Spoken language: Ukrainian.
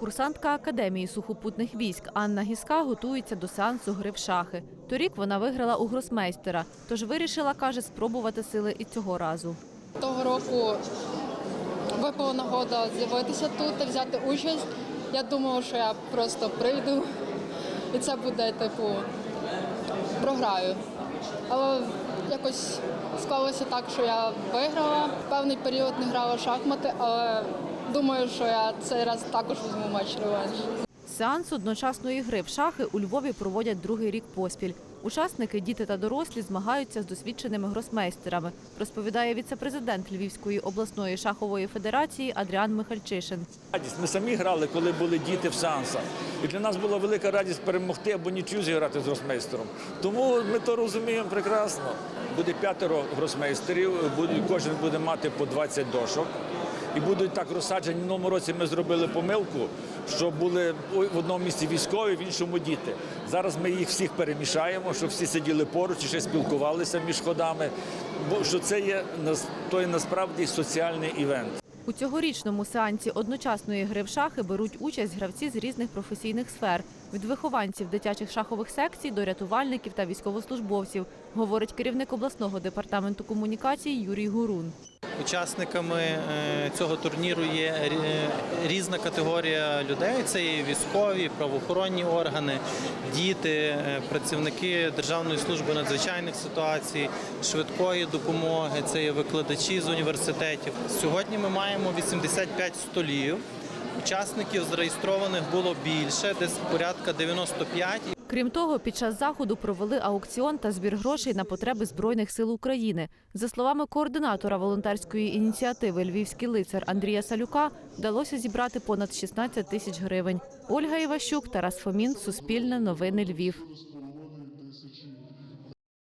Курсантка Академії сухопутних військ Анна Гіска готується до сеансу гри в шахи. Торік вона виграла у гросмейстера, тож вирішила, каже, спробувати сили і цього разу. Того року випала нагода з'явитися тут та взяти участь. Я думала, що я просто прийду і це буде, типу, програю. Але якось склалося так, що я виграла. Певний період не грала в шахмати, але думаю, що я цей раз також візьму матч реванш. Сеанс одночасної гри в шахи у Львові проводять другий рік поспіль. Учасники, діти та дорослі, змагаються з досвідченими гросмейстерами, розповідає віце-президент Львівської обласної шахової федерації Адріан Михальчишин. Радість. Ми самі грали, коли були діти в сеансах. І для нас була велика радість перемогти або нічию зіграти з гросмейстером. Тому ми то розуміємо прекрасно. Буде п'ятеро гросмейстерів, кожен буде мати по 20 дошок. І будуть так розсаджені. В Минулому році ми зробили помилку, що були в одному місці військові, в іншому діти. Зараз ми їх всіх перемішаємо, щоб всі сиділи поруч і ще спілкувалися між ходами. Бо що це є той насправді соціальний івент. У цьогорічному сеансі одночасної гри в шахи беруть участь гравці з різних професійних сфер від вихованців дитячих шахових секцій до рятувальників та військовослужбовців, говорить керівник обласного департаменту комунікацій Юрій Гурун. Учасниками е, цього турніру є різна категорія людей. Це і військові, правоохоронні органи, діти, е, працівники Державної служби надзвичайних ситуацій, швидкої допомоги, це є викладачі з університетів. Сьогодні ми маємо 85 столів. Учасників зареєстрованих було більше, десь порядка 95. Крім того, під час заходу провели аукціон та збір грошей на потреби Збройних сил України. За словами координатора волонтерської ініціативи Львівський лицар Андрія Салюка, вдалося зібрати понад 16 тисяч гривень. Ольга Іващук, Тарас Фомін, Суспільне, Новини Львів.